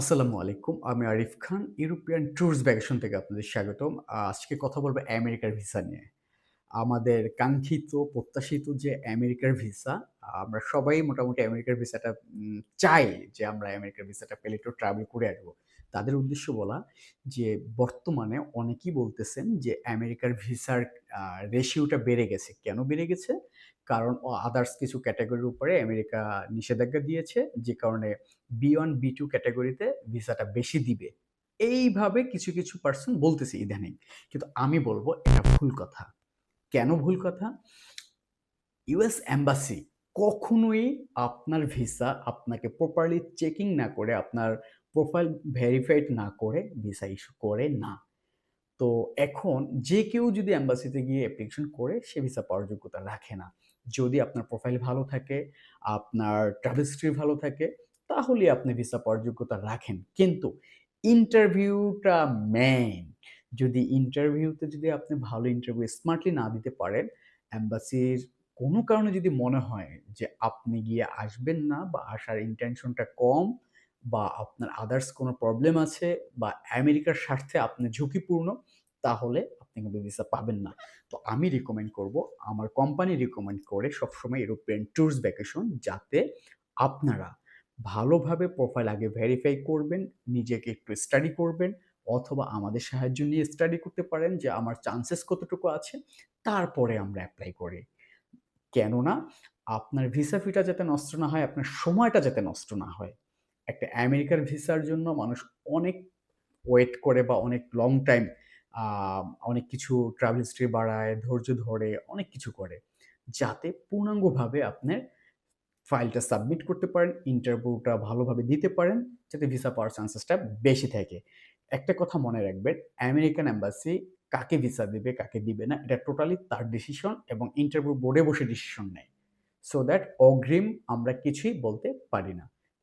আসসালামু আলাইকুম। আমি Arif Khan, European tours vacation থেকে আপনাদের স্বাগতম। আজকে কথা বলব আমেরিকার ভিসা নিয়ে। আমাদের কাঙ্ক্ষিত, প্রত্যাশিত যে আমেরিকার ভিসা, আমরা সবাই মোটামুটি আমেরিকার ভিসাটা চাই যে আমরা আমেরিকার ভিসাটা পেলে একটু ট্রাভেল করে আসব। তাদের উদ্দেশ্য বলা যে বর্তমানে অনেকেই বলতেছেন যে আমেরিকার ভিসার রেশিওটা বেড়ে গেছে। কেন বেড়ে গেছে? কারণ আদার্স কিছু ক্যাটাগরির উপরে আমেরিকা নিষেধাজ্ঞা দিয়েছে। যে কারণে বি ওয়ান বি টু ক্যাটাগরিতে ভিসাটা বেশি দিবে। এইভাবে কিছু, কিছু পার্সন বলতেছে ইদানিং। কিন্তু আমি বলব এটা ভুল কথা। কেন ভুল কথা? ইউএস এম্বাসি কখনোই আপনার ভিসা আপনাকে প্রপারলি চেকিং না করে, আপনার প্রোফাইল ভেরিফাইড না করে ভিসা ইস্যু করে না। তো এখন যে কেউ যদি অ্যাম্বাসিতে গিয়ে অ্যাপ্লিকেশন করে সে ভিসা পাওয়ার যোগ্যতা রাখে না। যদি আপনার প্রোফাইল ভালো থাকে, আপনার ট্রাভেল হিস্ট্রি ভালো থাকে, তাহলেই আপনি ভিসা পাওয়ার যোগ্যতা রাখেন। কিন্তু ইন্টারভিউটা মেন যদি ইন্টারভিউতে যদি আপনি ভালো ইন্টারভিউ স্মার্টলি না দিতে পারেন, অ্যাম্বাসির কোনো কারণে যদি মনে হয় যে আপনি গিয়ে আসবেন না বা আসার ইনটেনশনটা কম বা আপনার আদার্স কোনো প্রবলেম আছে বা আমেরিকার স্বার্থে আপনি ঝুঁকিপূর্ণ, তাহলে আপনি কিন্তু ভিসা পাবেন না। তো আমি রিকমেন্ড করব, আমার কোম্পানি রিকমেন্ড করে সবসময় ইউরোপিয়ান ট্যুরস ভ্যাকেশন যাতে আপনারা ভালোভাবে প্রোফাইল আগে ভেরিফাই করবেন, নিজেকে একটু স্টাডি করবেন অথবা আমাদের সাহায্য নিয়ে স্টাডি করতে পারেন যে আমার চান্সেস কতটুকু আছে, তারপরে আমরা অ্যাপ্লাই করি। কেননা আপনার ভিসা ফিটা যাতে নষ্ট না হয়, আপনার সময়টা যাতে নষ্ট না হয়। একটা আমেরিকার ভিসার জন্য মানুষ অনেক ওয়েট করে বা অনেক লং টাইম অনেক কিছু ট্রাভেল হিস্ট্রি বাড়ায়, ধৈর্য ধরে, অনেক কিছু করে। যাতে পূর্ণাঙ্গভাবে আপনার ফাইলটা সাবমিট করতে পারেন, ইন্টারভিউটা ভালোভাবে দিতে পারেন, যাতে ভিসা পাওয়ার চান্সেসটা বেশি থাকে। একটা কথা মনে রাখবেন, আমেরিকান এম্বাসি কাকে ভিসা দেবে কাকে দিবে না, এটা টোটালি তার ডিসিশন এবং ইন্টারভিউ বোর্ডে বসে ডিসিশন নেয়। সো দ্যাট অগ্রিম আমরা কিছুই বলতে পারি না।